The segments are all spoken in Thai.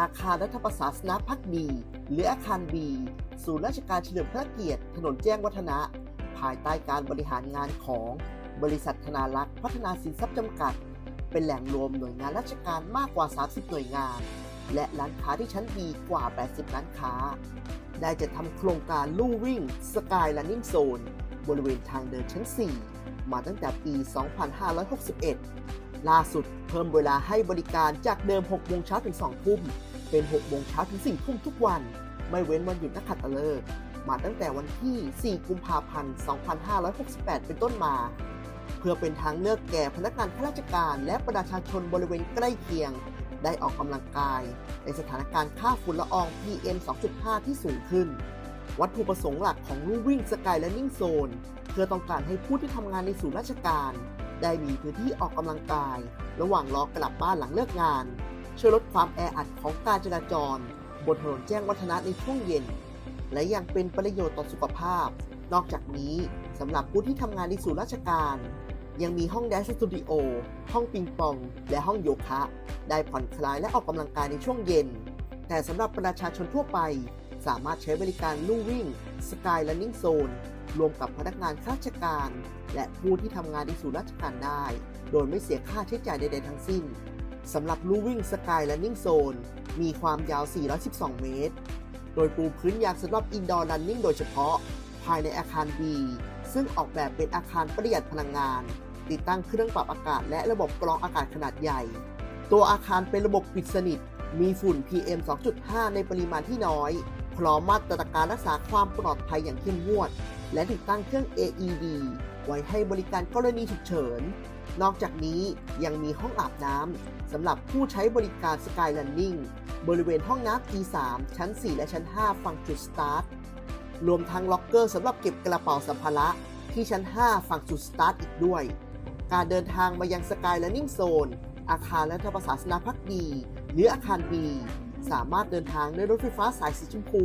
อาคารรัฐประศาสนพักดี หรืออาคารบีศูนย์ราชการเฉลิมพระเกียรติถนนแจ้งวัฒนะ ภายใต้การบริหารงานของบริษัทธนารักษ์พัฒนาสินทรัพย์จำกัด เป็นแหล่งรวมหน่วยงานราชการมากกว่า 30 หน่วยงาน และร้านค้าที่ชั้นดีกว่า 80 ร้านค้า ได้จะทำโครงการลู่วิ่งสกาย r ันนิ่งโซนบริเวณทางเดินชั้น 4 มาตั้งแต่ปี 2561 ล่าสุดเพิ่มเวลาให้บริการจากเดิม 6 โมงเช้าถึง 2 ทุ่ม เป็น 6 โมงเช้าถึง 4 ทุ่มทุกวัน ไม่เว้นวันหยุดนักขัตฤกษ์มาตั้งแต่วันที่ 4 กุมภาพันธ์ 2568 เป็นต้นมา เพื่อเป็นทางเลือกแก่พนักงานข้าราชการและประชาชนบริเวณใกล้เคียง ได้ออกกำลังกาย ในสถานการณ์ค่าฝุ่นละออง PM 2.5 ที่สูงขึ้น วัตถุประสงค์หลักของลู่วิ่งสกายและนิ่งโซนเพื่อต้องการให้ผู้ที่ทำงานในศูนย์ราชการ ได้มีพื้นที่ออกกำลังกาย ระหว่างรอกลับบ้านหลังเลิกงาน ช่วยลดความแออัดของการจราจร บนถนนแจ้งวัฒนะในช่วงเย็น และยังเป็นประโยชน์ต่อสุขภาพ นอกจากนี้สำหรับผู้ที่ทำงานในศูนย์ราชการ ยังมีห้องแดนซ์สตูดิโอ ห้องปิงปอง และห้องโยคะ ได้ผ่อนคลายและออกกำลังกายในช่วงเย็น แต่สำหรับประชาชนทั่วไป สามารถใช้บริการลู่วิ่ง Sky Running Zone รวมกับพนักงานข้าราชการ และผู้ที่ทำงานในศูนย์ราชการได้ โดยไม่เสียค่าใช้จ่ายใดๆทั้งสิ้น สำหรับลู่วิ่ง Sky Running Zone มีความยาว 412 เมตร โดยปูพื้นยางสำหรับ Indoor Running โดยเฉพาะ ภายในอาคาร B ซึ่งออกแบบเป็นอาคารประหยัดพลังงาน ติดตั้งเครื่องปรับอากาศ และระบบกรองอากาศขนาดใหญ่ ตัวอาคารเป็นระบบปิดสนิท มีฝุ่น PM 2.5 ในปริมาณที่น้อย พร้อมมาตรการรักษาความปลอดภัยอย่างเข้มงวด และติดตั้งเครื่อง AED ไว้ให้บริการกรณีฉุกเฉิน นอกจากนี้ยังมีห้องอาบน้ำสำหรับผู้ใช้บริการ Sky Running บริเวณห้องน้ำ T3 ชั้น 4 และชั้น 5 ฝั่งจุดสตาร์ท รวมทั้งล็อกเกอร์สำหรับเก็บกระเป๋าสัมภาระที่ชั้น 5 ฝั่งจุดสตาร์ทอีกด้วย การเดินทางมายังสกาย e ล r นิ่งโซนอาคารรัฐประศาสนาพักดี หรืออาคาร B สามารถเดินทางด้วยรถไฟฟ้าสายสีชมพู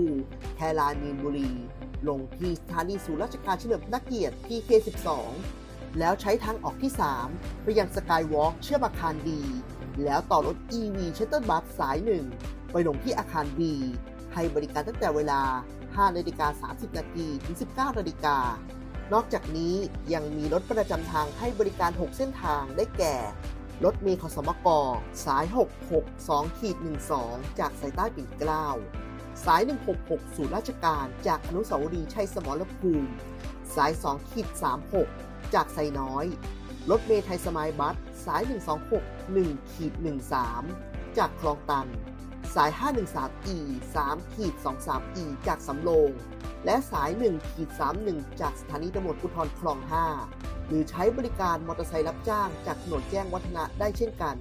แคลามีนบุรี ลงที่สถานีศูนย์ราชการเฉลิมพระเกียรติที่ K12 แล้วใช้ทางออกที่ 3 ไปยังสกายวอล์กเชื่อมอาคาร D แล้วต่อรถ EV Shuttle Bus สาย 1 ไปลงที่อาคาร B ให้บริการตั้งแต่เวลา 5 นาฬิกา 30 นาทีถึง 19 นาฬิกา นอกจากนี้ยังมีรถประจำทางให้บริการ 6 เส้นทางได้แก่ รถเมล์ขสมกสาย 662ขีด12 จากสายใต้ปิ่นเกล้า สาย 166ศูนย์ราชการ จากอนุสาวรีย์ชัยสมรภูมิ สาย2ขีด36 จากไซน้อย รถเมล์ไทยสมายบัส สาย 126 1ขีด13 จากคลองตัน สาย 513E 3ขีด 23E จากสำโรง และสาย1ขีด31 จากสถานีตำรวจภูธรคลอง 5 หรือใช้บริการมอเตอร์ไซค์รับจ้างจากถนนแจ้งวัฒนะได้เช่นกัน